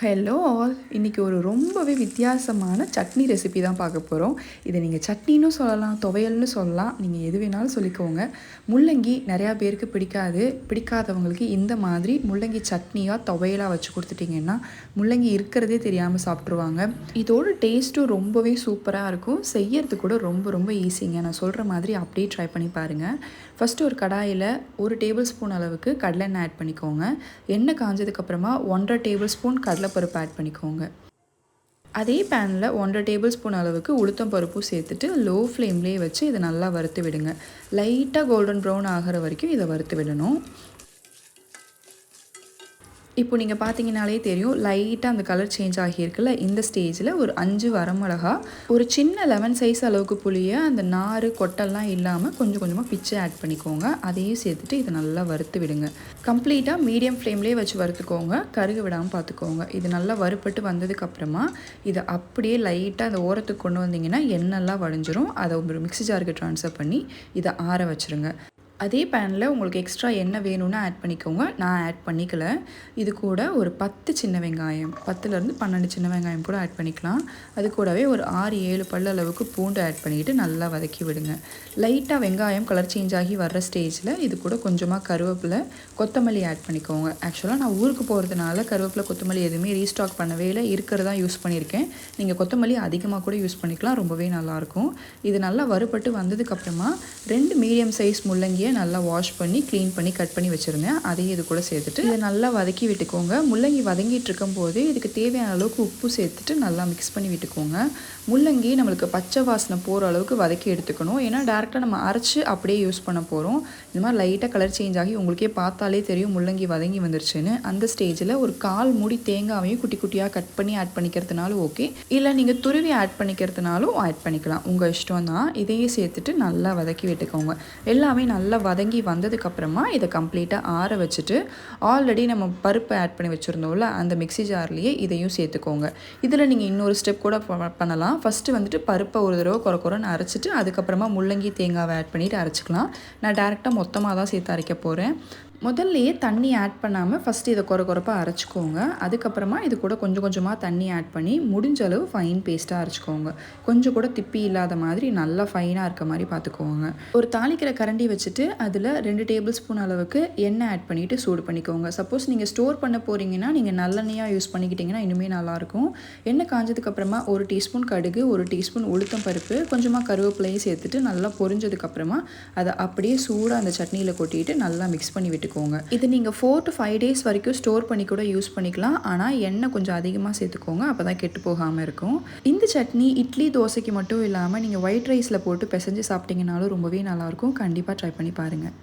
Hello all இன்றைக்கி ஒரு ரொம்பவே வித்தியாசமான சட்னி ரெசிபி தான் பார்க்க போகிறோம் இதை நீங்கள் சட்னின்னு சொல்லலாம் துவையல்னு சொல்லலாம். நீங்கள் எது வேணாலும் சொல்லிக்கோங்க. முள்ளங்கி நிறையா பேருக்கு பிடிக்காது. பிடிக்காதவங்களுக்கு இந்த மாதிரி முள்ளங்கி சட்னியாக துவையலாக வச்சு கொடுத்துட்டிங்கன்னா முள்ளங்கி இருக்கிறதே தெரியாமல் சாப்பிட்ருவாங்க இதோட டேஸ்ட்டும் ரொம்பவே சூப்பராக இருக்கும். செய்யறது கூட ரொம்ப ரொம்ப ஈஸிங்க நான் சொல்கிற மாதிரி அப்படியே ட்ரை பண்ணி பாருங்கள் ஃபஸ்ட்டு ஒரு கடாயில் ஒரு டேபிள் ஸ்பூன் அளவுக்கு கடலெண்ணெய் ஆட் பண்ணிக்கோங்க. எண்ணெய் காஞ்சதுக்கப்புறமா ஒன்றரை டேபிள் ஸ்பூன் கடலைப்பருப்பு ஆட் பண்ணிக்கோங்க. அதே பேனில் ஒன்றரை டேபிள் ஸ்பூன் அளவுக்கு உளுத்தம் பருப்பும் சேர்த்துட்டு லோ ஃப்ளேம்லேயே வச்சு இதை நல்லா வறுத்து விடுங்க. லைட்டாக கோல்டன் ப்ரௌன் ஆகிற வரைக்கும் இதை வறுத்து விடணும். இப்போ நீங்கள் பார்த்தீங்கனாலே தெரியும் லைட்டாக அந்த கலர் சேஞ்ச் ஆகியிருக்குல்ல இந்த ஸ்டேஜில் ஒரு அஞ்சு வரமிளகா ஒரு சின்ன லெமன் சைஸ் அளவுக்கு புளியை அந்த நார் கொட்டெல்லாம் இல்லாமல் கொஞ்சம் கொஞ்சமாக பிச்சை ஆட் பண்ணிக்கோங்க. அதையும் சேர்த்துட்டு இதை நல்லா வறுத்து விடுங்க. கம்ப்ளீட்டாக மீடியம் ஃப்ளேம்லேயே வச்சு வறுத்துக்கோங்க. கருகு விடாமல் பார்த்துக்கோங்க இது நல்லா வறுப்பட்டு வந்ததுக்கப்புறமா இதை அப்படியே லைட்டாக அந்த ஓரத்துக்கு கொண்டு வந்தீங்கன்னா எண்ணெய்லாம் வடிஞ்சிரும். அதை ஒரு மிக்சி ஜாருக்கு ட்ரான்ஸ்ஃபர் பண்ணி இதை ஆற வச்சுருங்க. அதே பேனில் உங்களுக்கு எக்ஸ்ட்ரா எண்ணெய் வேணும்னு ஆட் பண்ணிக்கோங்க. நான் ஆட் பண்ணிக்கல. இது கூட ஒரு பத்து சின்ன வெங்காயம். பத்துலேருந்து பன்னெண்டு சின்ன வெங்காயம் கூட ஆட் பண்ணிக்கலாம். அது கூடவே ஒரு ஆறு ஏழு பல்ல அளவுக்கு பூண்டு ஆட் பண்ணிவிட்டு நல்லா வதக்கி விடுங்க. லைட்டாக வெங்காயம் கலர் சேஞ்ச் ஆகி வர்ற ஸ்டேஜில் இது கூட கொஞ்சமாக கருவேப்பிலை கொத்தமல்லி ஆட் பண்ணிக்கோங்க. ஆக்சுவலாக நான் ஊருக்கு போகிறதுனால கருவேப்பிலை கொத்தமல்லி எதுவுமே ரீஸ்டாக் பண்ணவே இல்லை. இருக்கிறதா யூஸ் பண்ணியிருக்கேன். நீங்கள் கொத்தமல்லி அதிகமாக கூட யூஸ் பண்ணிக்கலாம். ரொம்பவே நல்லாயிருக்கும் இது நல்லா வறுபட்டு வந்ததுக்கப்புறமா ரெண்டு மீடியம் சைஸ் முள்ளங்கியை முள்ளங்கியை நல்லா வாஷ் பண்ணி க்ளீன் பண்ணி கட் பண்ணி வச்சுருந்தேன் அதையும் இது கூட சேர்த்துட்டு இதை நல்லா வதக்கி விட்டுக்கோங்க. முள்ளங்கி வதங்கிட்டு இருக்கும்போது இதுக்கு தேவையான அளவுக்கு உப்பு சேர்த்துட்டு நல்லா மிக்ஸ் பண்ணி விட்டுக்கோங்க. முள்ளங்கி நம்மளுக்கு பச்சை வாசனை போகிற அளவுக்கு வதக்கி எடுத்துக்கணும். ஏன்னா டேரெக்டாக நம்ம அரைச்சி அப்படியே யூஸ் பண்ண போகிறோம் இந்த மாதிரி லைட்டாக கலர் சேஞ்ச் ஆகி உங்களுக்கே பார்த்தாலே தெரியும் முள்ளங்கி வதங்கி வந்துருச்சுன்னு. அந்த ஸ்டேஜில் ஒரு கால் மூடி தேங்காவையும் குட்டி குட்டியாக கட் பண்ணி ஆட் பண்ணிக்கிறதுனாலும் ஓகே இல்லை நீங்கள் துருவி ஆட் பண்ணிக்கிறதுனாலும் ஆட் பண்ணிக்கலாம். உங்கள் இஷ்டம் தான் இதையே சேர்த்துட்டு நல்லா வதக்கி விட்டுக்கோங்க. எல்லாமே நல்லா நல்லா வதங்கி வந்ததுக்கப்புறமா இதை கம்ப்ளீட்டாக ஆற வச்சுட்டு ஆல்ரெடி நம்ம பருப்பை ஆட் பண்ணி வச்சுருந்தோம்ல அந்த மிக்சி ஜார்லேயே இதையும் சேர்த்துக்கோங்க. இதில் நீங்கள் இன்னொரு ஸ்டெப் கூட பண்ணலாம். ஃபஸ்ட்டு வந்துட்டு பருப்பை ஒரு தடவை குறை குறைன்னு அரைச்சிட்டு அதுக்கப்புறமா முள்ளங்கி தேங்காவை ஆட் பண்ணிவிட்டு அரைச்சிக்கலாம். நான் டேரெக்டாக மொத்தமாக தான் சேர்த்து அரைக்க போகிறேன் முதல்லையே தண்ணி ஆட் பண்ணாமல் ஃபஸ்ட்டு இதை குறை குறைப்பாக அரைச்சிக்கோங்க. அதுக்கப்புறமா இது கூட கொஞ்சம் கொஞ்சமாக தண்ணி ஆட் பண்ணி முடிஞ்ச அளவு ஃபைன் பேஸ்ட்டாக அரைச்சிக்கோங்க. கொஞ்சம் கூட திப்பி இல்லாத மாதிரி நல்லா ஃபைனாக இருக்க மாதிரி பார்த்துக்கோங்க ஒரு தாளிக்கிற கரண்டி வச்சுட்டு அதில் ரெண்டு டேபிள் ஸ்பூன் அளவுக்கு எண்ணெய் ஆட் பண்ணிவிட்டு சூடு பண்ணிக்கோங்க. சப்போஸ் நீங்கள் ஸ்டோர் பண்ண போகிறீங்கன்னா நீங்கள் நல்லெண்ணெயாக யூஸ் பண்ணிக்கிட்டிங்கன்னா இன்னுமே நல்லாயிருக்கும் எண்ணெய் காஞ்சதுக்கப்புறமா ஒரு டீஸ்பூன் கடுகு ஒரு டீஸ்பூன் உளுத்தம் பருப்பு கொஞ்சமாக கருவேப்பிலையும் சேர்த்துட்டு நல்லா பொரிஞ்சதுக்கப்புறமா அதை அப்படியே சூடாக அந்த சட்னியில் கொட்டிட்டு நல்லா மிக்ஸ் பண்ணி விட்டு சேர்த்துக்கோங்க. இது நீங்கள் ஃபோர் டு ஃபைவ் டேஸ் வரைக்கும் ஸ்டோர் பண்ணி கூட யூஸ் பண்ணிக்கலாம். ஆனால் எண்ணெய் கொஞ்சம் அதிகமாக சேர்த்துக்கோங்க. அப்போ தான் கெட்டு போகாமல் இருக்கும். இந்த சட்னி இட்லி தோசைக்கு மட்டும் இல்லாமல் நீங்கள் ஒயிட் ரைஸில் போட்டு பிசைஞ்சு சாப்பிட்டீங்கனாலும் ரொம்பவே நல்லாயிருக்கும் கண்டிப்பாக ட்ரை பண்ணி பாருங்கள்